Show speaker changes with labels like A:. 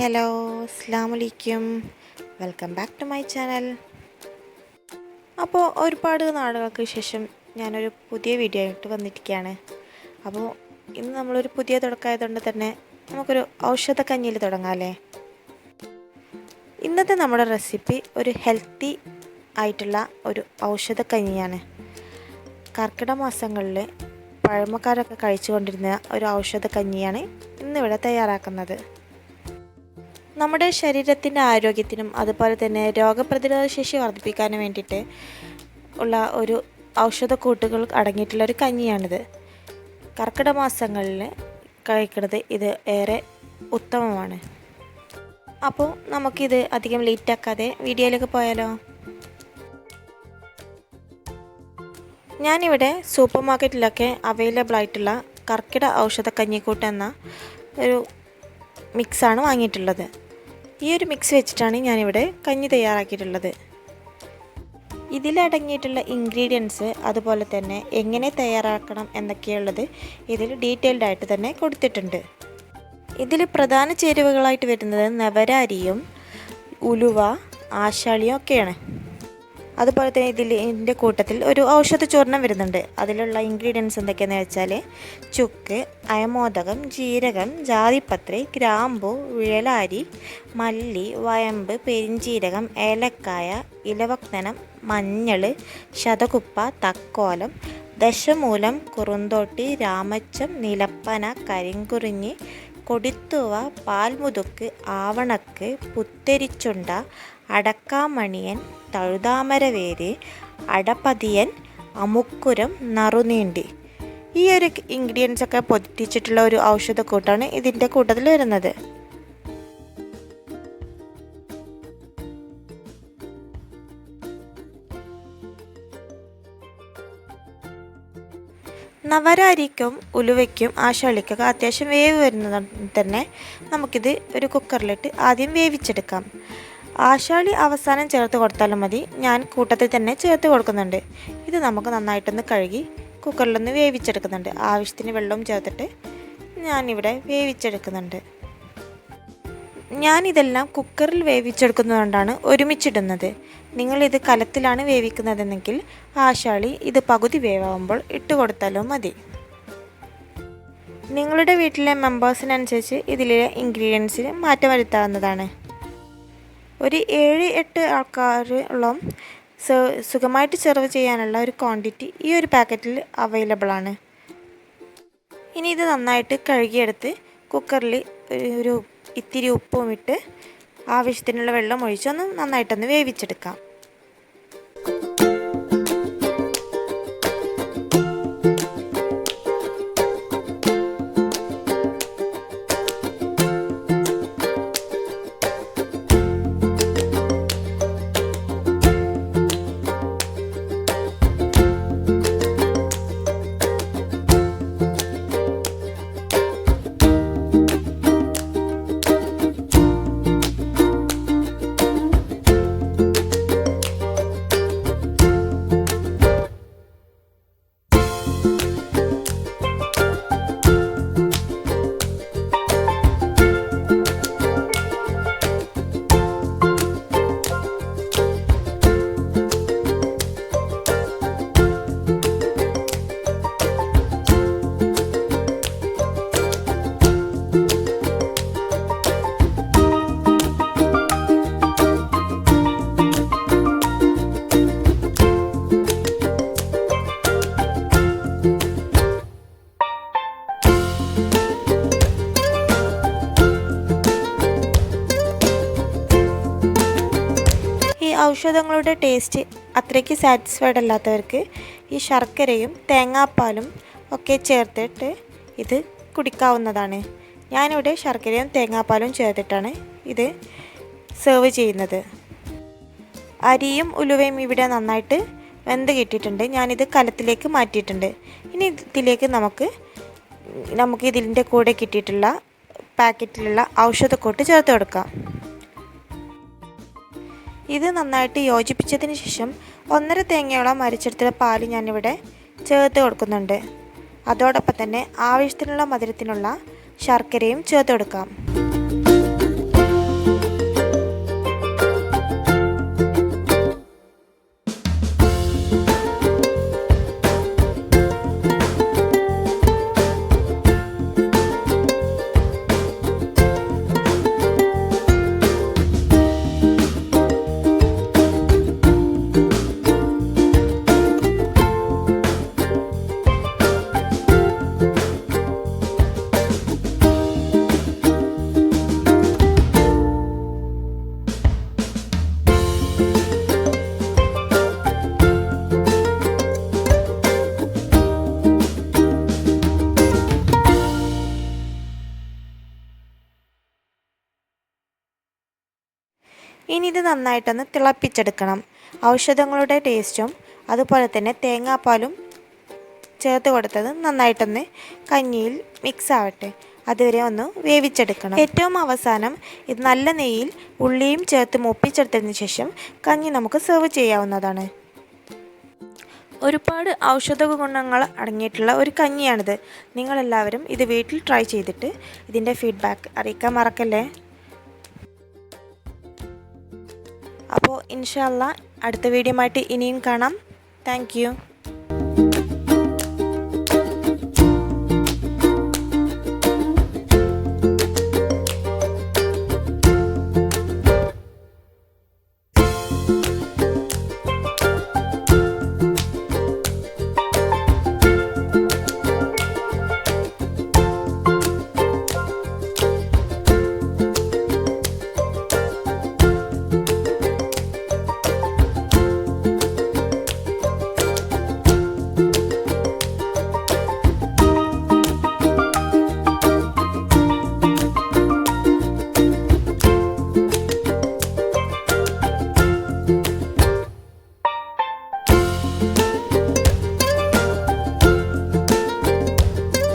A: Hello അസ്സാം വലൈക്കും welcome back to my channel അപ്പോൾ ഒരുപാട് നാളുകൾക്ക് ശേഷം ഞാനൊരു പുതിയ വീഡിയോ ആയിട്ട് വന്നിരിക്കുകയാണ്. അപ്പോൾ ഇന്ന് നമ്മളൊരു പുതിയ തുടക്കമായതുകൊണ്ട് തന്നെ നമുക്കൊരു ഔഷധ കഞ്ഞിയിൽ തുടങ്ങാമല്ലേ ഇന്നത്തെ നമ്മുടെ റെസിപ്പി ഒരു ഹെൽത്തി ആയിട്ടുള്ള ഒരു ഔഷധ കഞ്ഞിയാണ്. കർക്കിടക മാസങ്ങളിൽ പഴമക്കാരൊക്കെ കഴിച്ചുകൊണ്ടിരുന്ന ഒരു ഔഷധ കഞ്ഞിയാണ് ഇന്നിവിടെ തയ്യാറാക്കുന്നത്. നമ്മുടെ ശരീരത്തിന്റെ ആരോഗ്യത്തിനും അതുപോലെ തന്നെ രോഗപ്രതിരോധ ശേഷി വർദ്ധിപ്പിക്കാനും വേണ്ടിയിട്ട് ഉള്ള ഒരു ഔഷധക്കൂട്ടുകൾ അടങ്ങിയിട്ടുള്ള ഒരു കഞ്ഞിയാണിത്. കർക്കിട മാസങ്ങളിൽ കഴിക്കുന്നത് ഇത് ഏറെ ഉത്തമമാണ്. അപ്പോൾ നമുക്കിത് അധികം ലേറ്റ് ആക്കാതെ വീഡിയോയിലേക്ക് പോയാലോ? ഞാനിവിടെ സൂപ്പർ മാർക്കറ്റിലൊക്കെ അവൈലബിൾ ആയിട്ടുള്ള കർക്കിട ഔഷധ കഞ്ഞിക്കൂട്ട് എന്ന ഒരു മിക്സാണ് വാങ്ങിയിട്ടുള്ളത്. ഈ ഒരു മിക്സ് വെച്ചിട്ടാണ് ഞാനിവിടെ കഞ്ഞി തയ്യാറാക്കിയിട്ടുള്ളത്. ഇതിലടങ്ങിയിട്ടുള്ള ഇൻഗ്രീഡിയൻസ് അതുപോലെ തന്നെ എങ്ങനെ തയ്യാറാക്കണം എന്നൊക്കെയുള്ളത് ഇതിൽ ഡീറ്റെയിൽഡ് ആയിട്ട് തന്നെ കൊടുത്തിട്ടുണ്ട്. ഇതിൽ പ്രധാന ചേരുവകളായിട്ട് വരുന്നത് നവരാരിയും ഉലുവ ആശാളിയും ഒക്കെയാണ്. അതുപോലെ തന്നെ ഇതിൽ ഇതിന്റെ കൂട്ടത്തിൽ ഒരു ഔഷധ ചൂർണം വരുന്നുണ്ട്. അതിലുള്ള ഇൻഗ്രീഡിയൻസ് എന്തൊക്കെയാണെന്ന് വെച്ചാൽ ചുക്ക് അയമോദകം ജീരകം ജാതിപത്രി ഗ്രാമ്പു വിഴലാരി മല്ലി വയമ്പ് പെരിഞ്ചീരകം ഏലക്കായ ഇലവക്നനം മഞ്ഞൾ ശതകുപ്പ തക്കോലം ദശമൂലം കുറുന്തോട്ടി രാമച്ചം നിലപ്പന കരിങ്കുറിഞ്ഞി കൊടിത്തുവ പാൽമുതുക്ക് ആവണക്ക് പുത്തരിച്ചുണ്ട അടക്കാമണിയൻ തഴുതാമരവേര് അടപതിയൻ അമുക്കുരം നറുനീണ്ടി. ഈ ഒരു ഇൻഗ്രീഡിയൻസ് ഒക്കെ പൊതിച്ചിട്ടുള്ള ഒരു ഔഷധക്കൂട്ടാണ് ഇതിന്റെ കൂട്ടത്തിൽ വരുന്നത്. നവരാരിക്കും ഉലുവയ്ക്കും ആശാളിക്കൊക്കെ അത്യാവശ്യം വേവ് വരുന്നത് തന്നെ. നമുക്കിത് ഒരു കുക്കറിലിട്ട് ആദ്യം വേവിച്ചെടുക്കാം. ആശാളി അവസാനം ചേർത്ത് കൊടുത്താലും മതി. ഞാൻ കൂട്ടത്തിൽ തന്നെ ചേർത്ത് കൊടുക്കുന്നുണ്ട്. ഇത് നമുക്ക് നന്നായിട്ടൊന്ന് കഴുകി കുക്കറിലൊന്ന് വേവിച്ചെടുക്കുന്നുണ്ട്. ആവശ്യത്തിന് വെള്ളവും ചേർത്തിട്ട് ഞാനിവിടെ വേവിച്ചെടുക്കുന്നുണ്ട്. ഞാനിതെല്ലാം കുക്കറിൽ വേവിച്ചെടുക്കുന്നതുകൊണ്ടാണ് ഒരുമിച്ചിടുന്നത്. നിങ്ങളിത് കലത്തിലാണ് വേവിക്കുന്നതെന്നെങ്കിൽ ആശാളി ഇത് പകുതി വേവാകുമ്പോൾ ഇട്ട് കൊടുത്താലും മതി. നിങ്ങളുടെ വീട്ടിലെ മെമ്പേഴ്സിനനുസരിച്ച് ഇതിലെ ഇൻഗ്രീഡിയൻസിന് മാറ്റം വരുത്താവുന്നതാണ്. ഒരു ഏഴ് എട്ട് ആൾക്കാരോളം സുഖമായിട്ട് സെർവ് ചെയ്യാനുള്ള ഒരു ക്വാണ്ടിറ്റി ഈ ഒരു പാക്കറ്റിൽ അവൈലബിൾ ആണ്. ഇനി ഇത് നന്നായിട്ട് കഴുകിയെടുത്ത് കുക്കറിൽ ഒരു ഇത്തിരി ഉപ്പും ഇട്ട് ആവശ്യത്തിനുള്ള വെള്ളം ഒഴിച്ചൊന്ന് നന്നായിട്ടൊന്ന് വേവിച്ചെടുക്കാം. ഔഷധങ്ങളുടെ ടേസ്റ്റ് അത്രയ്ക്ക് സാറ്റിസ്ഫൈഡ് അല്ലാത്തവർക്ക് ഈ ശർക്കരയും തേങ്ങാപ്പാലും ഒക്കെ ചേർത്തിട്ട് ഇത് കുടിക്കാവുന്നതാണ്. ഞാനിവിടെ ശർക്കരയും തേങ്ങാപ്പാലും ചേർത്തിട്ടാണ് ഇത് സെർവ് ചെയ്യുന്നത്. അരിയും ഉലുവയും ഇവിടെ നന്നായിട്ട് വെന്ത് കിട്ടിയിട്ടുണ്ട്. ഞാനിത് കലത്തിലേക്ക് മാറ്റിയിട്ടുണ്ട്. ഇനി ഇതിലേക്ക് നമുക്ക് നമുക്ക് ഇതിന്റെ കൂടെ കിട്ടിയിട്ടുള്ള പാക്കറ്റിലുള്ള ഔഷധക്കൂട്ട് ചേർത്ത് കൊടുക്കാം. ഇത് നന്നായിട്ട് യോജിപ്പിച്ചതിന് ശേഷം ഒന്നര തേങ്ങയോളം അരിച്ചെടുത്ത പാൽ ഞാനിവിടെ ചേർത്ത് കൊടുക്കുന്നുണ്ട്. അതോടൊപ്പം തന്നെ ആവശ്യത്തിനുള്ള മധുരത്തിനുള്ള ശർക്കരയും ചേർത്ത് കൊടുക്കാം. ഇനി ഇത് നന്നായിട്ടൊന്ന് തിളപ്പിച്ചെടുക്കണം. ഔഷധങ്ങളുടെ ടേസ്റ്റും അതുപോലെ തന്നെ തേങ്ങാപ്പാലും ചേർത്ത് കൊടുത്തത് നന്നായിട്ടൊന്ന് കഞ്ഞിയിൽ മിക്സ് ആവട്ടെ അതുവരെ ഒന്ന് വേവിച്ചെടുക്കണം. ഏറ്റവും അവസാനം ഇത് നല്ല നെയ്യിൽ ഉള്ളിയും ചേർത്ത് മുപ്പിച്ചെടുത്തതിന് ശേഷം കഞ്ഞി നമുക്ക് സെർവ് ചെയ്യാവുന്നതാണ്. ഒരുപാട് ഔഷധ ഗുണങ്ങൾ അടങ്ങിയിട്ടുള്ള ഒരു കഞ്ഞിയാണിത്. നിങ്ങളെല്ലാവരും ഇത് വീട്ടിൽ ട്രൈ ചെയ്തിട്ട് ഇതിന്റെ ഫീഡ്ബാക്ക് അറിയിക്കാൻ മറക്കല്ലേ? ഇൻഷാല്ല അടുത്ത വീഡിയോ ആയിട്ട് ഇനിയും കാണാം. താങ്ക്